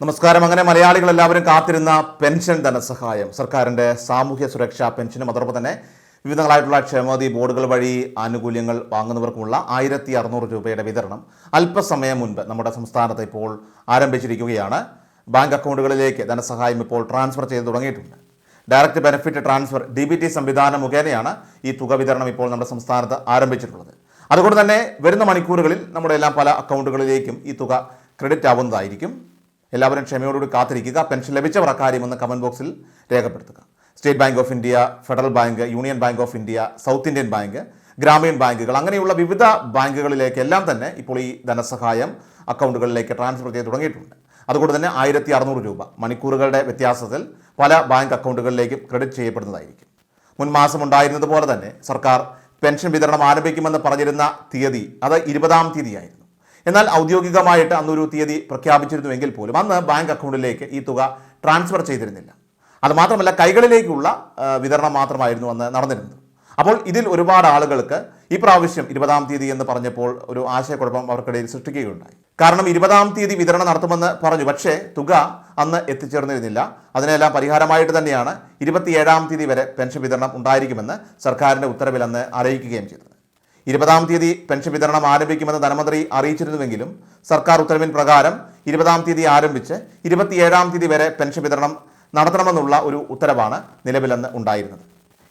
നമസ്കാരം. അങ്ങനെ മലയാളികൾ എല്ലാവരും കാത്തിരുന്ന പെൻഷൻ ധനസഹായം സർക്കാരിന്റെ സാമൂഹ്യ സുരക്ഷാ പെൻഷനും അതോടൊപ്പം തന്നെ വിവിധങ്ങളായിട്ടുള്ള ക്ഷേമനിധി ബോർഡുകൾ വഴി ആനുകൂല്യങ്ങൾ വാങ്ങുന്നവർക്കുമുള്ള ആയിരത്തി അറുന്നൂറ് രൂപയുടെ വിതരണം അല്പസമയം മുൻപ് നമ്മുടെ സംസ്ഥാനത്ത് ഇപ്പോൾ ആരംഭിച്ചിരിക്കുകയാണ്. ബാങ്ക് അക്കൗണ്ടുകളിലേക്ക് ധനസഹായം ഇപ്പോൾ ട്രാൻസ്ഫർ ചെയ്ത് തുടങ്ങിയിട്ടുണ്ട്. Direct benefit transfer D B T സംവിധാനം മുഖേനയാണ് ഈ തുക വിതരണം ഇപ്പോൾ നമ്മുടെ സംസ്ഥാനത്ത് ആരംഭിച്ചിട്ടുള്ളത്. അതുകൊണ്ട് തന്നെ വരുന്ന മണിക്കൂറുകളിൽ നമ്മുടെ എല്ലാം പല അക്കൗണ്ടുകളിലേക്കും ഈ തുക ക്രെഡിറ്റ് ആവുന്നതായിരിക്കും. എല്ലാവരും ക്ഷമയോടുകൂടി കാത്തിരിക്കുക. പെൻഷൻ ലഭിച്ചവർ അക്കാര്യമെന്ന് കമന്റ് ബോക്സിൽ രേഖപ്പെടുത്തുക. State bank of India federal bank union bank of India south Indian bank Gramin ബാങ്കുകൾ അങ്ങനെയുള്ള വിവിധ ബാങ്കുകളിലേക്കെല്ലാം തന്നെ ഇപ്പോൾ ഈ ധനസഹായം അക്കൗണ്ടുകളിലേക്ക് ട്രാൻസ്ഫർ ചെയ്ത് തുടങ്ങിയിട്ടുണ്ട്. അതുകൊണ്ട് തന്നെ ആയിരത്തി അറുന്നൂറ് രൂപ മണിക്കൂറുകളുടെ വ്യത്യാസത്തിൽ പല ബാങ്ക് അക്കൗണ്ടുകളിലേക്കും ക്രെഡിറ്റ് ചെയ്യപ്പെടുന്നതായിരിക്കും. മുൻ മാസം ഉണ്ടായിരുന്നത് പോലെ തന്നെ സർക്കാർ പെൻഷൻ വിതരണം ആരംഭിക്കുമെന്ന് പറഞ്ഞിരുന്ന തീയതി അത് ഇരുപതാം തീയതിയായിരുന്നു. എന്നാൽ ഔദ്യോഗികമായിട്ട് അന്നൊരു തീയതി പ്രഖ്യാപിച്ചിരുന്നുവെങ്കിൽ പോലും അന്ന് ബാങ്ക് അക്കൗണ്ടിലേക്ക് ഈ തുക ട്രാൻസ്ഫർ ചെയ്തിരുന്നില്ല. അതുമാത്രമല്ല കൈകളിലേക്കുള്ള വിതരണം മാത്രമായിരുന്നു അന്ന് നടന്നിരുന്നത്. അപ്പോൾ ഇതിൽ ഒരുപാട് ആളുകൾക്ക് ഈ പ്രാവശ്യം ഇരുപതാം തീയതി എന്ന് പറഞ്ഞപ്പോൾ ഒരു ആശയക്കുഴപ്പം അവർക്കിടയിൽ സൃഷ്ടിക്കുകയുണ്ടായി. കാരണം ഇരുപതാം തീയതി വിതരണം നടത്തുമെന്ന് പറഞ്ഞു. പക്ഷേ തുക അന്ന് എത്തിച്ചേർന്നിരുന്നില്ല. അതിനെല്ലാം പരിഹാരമായിട്ട് തന്നെയാണ് ഇരുപത്തിയേഴാം തീയതി വരെ പെൻഷൻ വിതരണം ഉണ്ടായിരിക്കുമെന്ന് സർക്കാരിന്റെ ഉത്തരവിൽ അന്ന് അറിയിക്കുകയും ചെയ്തത്. ഇരുപതാം തീയതി പെൻഷൻ വിതരണം ആരംഭിക്കുമെന്ന് ധനമന്ത്രി അറിയിച്ചിരുന്നുവെങ്കിലും സർക്കാർ ഉത്തരവിൻ പ്രകാരം ഇരുപതാം തീയതി ആരംഭിച്ച് ഇരുപത്തിയേഴാം തീയതി വരെ പെൻഷൻ വിതരണം നടത്തണമെന്നുള്ള ഒരു ഉത്തരവാണ് നിലവിലെന്ന് ഉണ്ടായിരുന്നത്.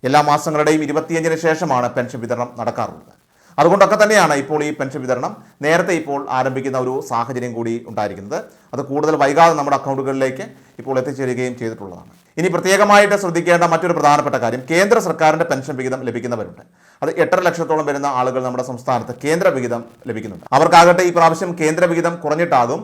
എല്ലാ മാസങ്ങളുടെയും ഇരുപത്തിയഞ്ചിന് ശേഷമാണ് പെൻഷൻ വിതരണം നടക്കാറുള്ളത്. അതുകൊണ്ടൊക്കെ തന്നെയാണ് ഇപ്പോൾ ഈ പെൻഷൻ വിതരണം നേരത്തെ ഇപ്പോൾ ആരംഭിക്കുന്ന ഒരു സാഹചര്യം കൂടി ഉണ്ടായിരിക്കുന്നത്. അത് കൂടുതൽ വൈകാതെ നമ്മുടെ അക്കൗണ്ടുകളിലേക്ക് ഇപ്പോൾ എത്തിച്ചേരുകയും ചെയ്തിട്ടുള്ളതാണ്. ഇനി പ്രത്യേകമായിട്ട് ശ്രദ്ധിക്കേണ്ട മറ്റൊരു പ്രധാനപ്പെട്ട കാര്യം കേന്ദ്ര സർക്കാരിന്റെ പെൻഷൻ വിഹിതം ലഭിക്കുന്നവരുണ്ട്. അത് എട്ടര ലക്ഷത്തോളം വരുന്ന ആളുകൾ നമ്മുടെ സംസ്ഥാനത്ത് കേന്ദ്ര വിഹിതം ലഭിക്കുന്നുണ്ട്. അവർക്കാകട്ടെ ഈ പ്രാവശ്യം കേന്ദ്ര വിഹിതം കുറഞ്ഞിട്ടാകും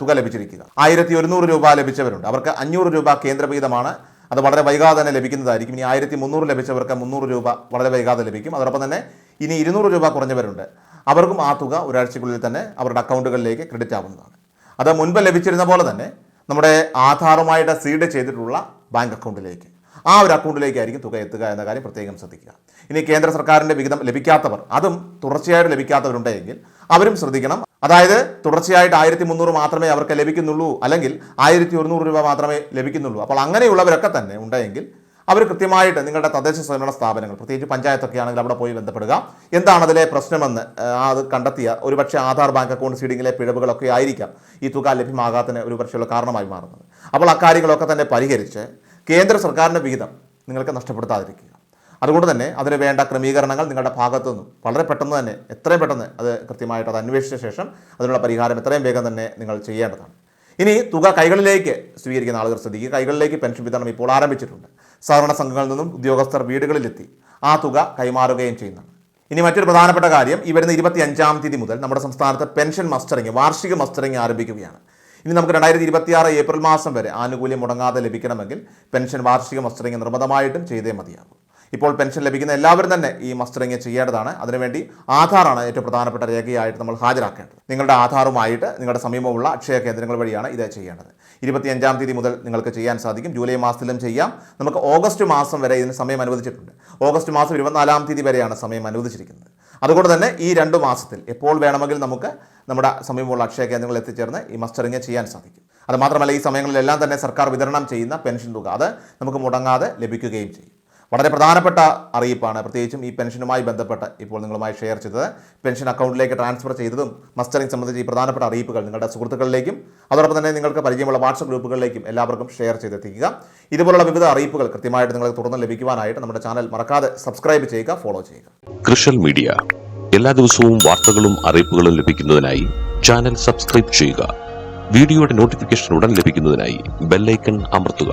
തുക ലഭിച്ചിരിക്കുക. ആയിരത്തി ഒരുന്നൂറ് രൂപ ലഭിച്ചവരുണ്ട്. അവർക്ക് അഞ്ഞൂറ് രൂപ കേന്ദ്ര വിഹിതമാണ് അത് വളരെ വൈകാതെ തന്നെ ലഭിക്കുന്നതായിരിക്കും. ഇനി ആയിരത്തി മുന്നൂറ് ലഭിച്ചവർക്ക് മുന്നൂറ് രൂപ വളരെ വൈകാതെ ലഭിക്കും. അതോടൊപ്പം തന്നെ ഇനി ഇരുന്നൂറ് രൂപ കുറഞ്ഞവരുണ്ട്. അവർക്കും ആ തുക ഒരാഴ്ചക്കുള്ളിൽ തന്നെ അവരുടെ അക്കൗണ്ടുകളിലേക്ക് ക്രെഡിറ്റ് ആവുന്നതാണ്. അത് മുൻപ് ലഭിച്ചിരുന്ന പോലെ തന്നെ നമ്മുടെ ആധാറുമായിട്ട് സീഡ് ചെയ്തിട്ടുള്ള ബാങ്ക് അക്കൗണ്ടിലേക്ക് ആ ഒരു അക്കൗണ്ടിലേക്കായിരിക്കും തുക എത്തുക എന്ന കാര്യം പ്രത്യേകം ശ്രദ്ധിക്കുക. ഇനി കേന്ദ്ര സർക്കാരിന്റെ വിഹിതം ലഭിക്കാത്തവർ അതും തുടർച്ചയായിട്ട് ലഭിക്കാത്തവരുണ്ടെങ്കിൽ അവരും ശ്രദ്ധിക്കണം. അതായത് തുടർച്ചയായിട്ട് ആയിരത്തി മുന്നൂറ് മാത്രമേ അവർക്ക് ലഭിക്കുന്നുള്ളൂ അല്ലെങ്കിൽ ആയിരത്തി ഒരുന്നൂറ് രൂപ മാത്രമേ ലഭിക്കുന്നുള്ളൂ. അപ്പോൾ അങ്ങനെയുള്ളവരൊക്കെ തന്നെ ഉണ്ടെങ്കിൽ അവർ കൃത്യമായിട്ട് നിങ്ങളുടെ തദ്ദേശ സ്വയംഭരണ സ്ഥാപനങ്ങൾ പ്രത്യേകിച്ച് പഞ്ചായത്തൊക്കെ ആണെങ്കിൽ അവിടെ പോയി ബന്ധപ്പെടുക. എന്താണ് അതിലെ പ്രശ്നമെന്ന് അത് കണ്ടെത്തിയ ഒരുപക്ഷെ ആധാർ ബാങ്ക് അക്കൗണ്ട് സീഡിങ്ങിലെ പിഴവുകളൊക്കെ ആയിരിക്കാം ഈ തുക ലഭ്യമാകാത്തതിന് ഒരു പക്ഷേയുള്ള കാരണമായി മാറുന്നത്. അപ്പോൾ അക്കാര്യങ്ങളൊക്കെ തന്നെ പരിഹരിച്ച് കേന്ദ്ര സർക്കാരിന്റെ വിഹിതം നിങ്ങൾക്ക് നഷ്ടപ്പെടുത്താതിരിക്കുക. അതുകൊണ്ട് തന്നെ അതിന് വേണ്ട ക്രമീകരണങ്ങൾ നിങ്ങളുടെ ഭാഗത്തു നിന്നും വളരെ പെട്ടെന്ന് തന്നെ എത്രയും പെട്ടെന്ന് അത് കൃത്യമായിട്ട് അത് അന്വേഷിച്ച ശേഷം അതിനുള്ള പരിഹാരം എത്രയും വേഗം തന്നെ നിങ്ങൾ ചെയ്യേണ്ടതാണ്. ഇനി തുക കൈകളിലേക്ക് സ്വീകരിക്കുന്ന ആളുകൾ ശ്രദ്ധിക്കുക. കൈകളിലേക്ക് പെൻഷൻ വിതരണം ഇപ്പോൾ ആരംഭിച്ചിട്ടുണ്ട്. സഹകരണ സംഘങ്ങളിൽ നിന്നും ഉദ്യോഗസ്ഥർ വീടുകളിലെത്തി ആ തുക കൈമാറുകയും ചെയ്യുന്നതാണ് ഇനി മറ്റൊരു പ്രധാനപ്പെട്ട കാര്യം ഈ വരുന്ന ഇരുപത്തി അഞ്ചാം തീയതി മുതൽ നമ്മുടെ സംസ്ഥാനത്ത് പെൻഷൻ മസ്റ്ററിംഗ് വാർഷിക മസ്റ്ററിംഗ് ആരംഭിക്കുകയാണ്. ഇനി നമുക്ക് രണ്ടായിരത്തി ഇരുപത്തിയാറ് ഏപ്രിൽ മാസം വരെ ആനുകൂല്യം മുടങ്ങാതെ ലഭിക്കണമെങ്കിൽ പെൻഷൻ വാർഷിക മസ്റ്ററിംഗ് നിർബന്ധമായിട്ടും ചെയ്തേ മതിയാകും. ഇപ്പോൾ പെൻഷൻ ലഭിക്കുന്ന എല്ലാവരും തന്നെ ഈ മസ്റ്ററിങ് ചെയ്യേണ്ടതാണ്. അതിനുവേണ്ടി ആധാറാണ് ഏറ്റവും പ്രധാനപ്പെട്ട രേഖയായിട്ട് നമ്മൾ ഹാജരാക്കേണ്ടത്. നിങ്ങളുടെ ആധാറുമായിട്ട് നിങ്ങളുടെ സമീപമുള്ള അക്ഷയ കേന്ദ്രങ്ങൾ വഴിയാണ് ഇത് ചെയ്യേണ്ടത്. ഇരുപത്തിയഞ്ചാം തീയതി മുതൽ നിങ്ങൾക്ക് ചെയ്യാൻ സാധിക്കും. ജൂലൈ മാസത്തിലും ചെയ്യാം. നമുക്ക് ഓഗസ്റ്റ് മാസം വരെ ഇതിന് സമയം അനുവദിച്ചിട്ടുണ്ട്. ഓഗസ്റ്റ് മാസം ഇരുപത്തിനാലാം തീയതി വരെയാണ് സമയം അനുവദിച്ചിരിക്കുന്നത്. അതുകൊണ്ട് തന്നെ ഈ രണ്ട് മാസത്തിൽ എപ്പോൾ വേണമെങ്കിൽ നമുക്ക് നമ്മുടെ സമീപമുള്ള അക്ഷയ കേന്ദ്രങ്ങളിൽ എത്തിച്ചേർന്ന് ഈ മസ്റ്ററിങ് ചെയ്യാൻ സാധിക്കും. അതുമാത്രമല്ല ഈ സമയങ്ങളിലെല്ലാം തന്നെ സർക്കാർ വിതരണം ചെയ്യുന്ന പെൻഷൻ തുക. അത് നമുക്ക് മുടങ്ങാതെ ലഭിക്കുകയും ചെയ്യും. വളരെ പ്രധാനപ്പെട്ട അറിയിപ്പാണ്. പ്രത്യേകിച്ചും ഈ പെൻഷനുമായി ബന്ധപ്പെട്ട് ഇപ്പോൾ നിങ്ങളുമായി ഷെയർ ചെയ്തത്. പെൻഷൻ അക്കൗണ്ടിലേക്ക് ട്രാൻസ്ഫർ ചെയ്തതും മസ്റ്ററിംഗ് സംബന്ധിച്ച് ഈ പ്രധാനപ്പെട്ട അറിയിപ്പുകൾ നിങ്ങളുടെ സുഹൃത്തുക്കളിലേക്കും അതോടൊപ്പം തന്നെ നിങ്ങൾക്ക് പരിചയമുള്ള വാട്സപ്പ് ഗ്രൂപ്പുകളിലേക്കും എല്ലാവർക്കും ഷെയർ ചെയ്തെത്തിക്കുക. ഇതുപോലുള്ള വിവിധ അറിയിപ്പുകൾ കൃത്യമായിട്ട് നിങ്ങൾക്ക് തുടർന്ന് ലഭിക്കുവാനായിട്ട് നമ്മുടെ ചാനൽ മറക്കാതെ സബ്സ്ക്രൈബ് ചെയ്യുക ഫോളോ ചെയ്യുക. കൃഷൽ മീഡിയ. എല്ലാ ദിവസവും വാർത്തകളും അറിയിപ്പുകളും ലഭിക്കുന്നതിനായി ചാനൽ സബ്സ്ക്രൈബ് ചെയ്യുക. വീഡിയോയുടെ നോട്ടിഫിക്കേഷൻ ഉടൻ ലഭിക്കുന്നതിനായി ബെല്ലൈക്കൺ അമർത്തുക.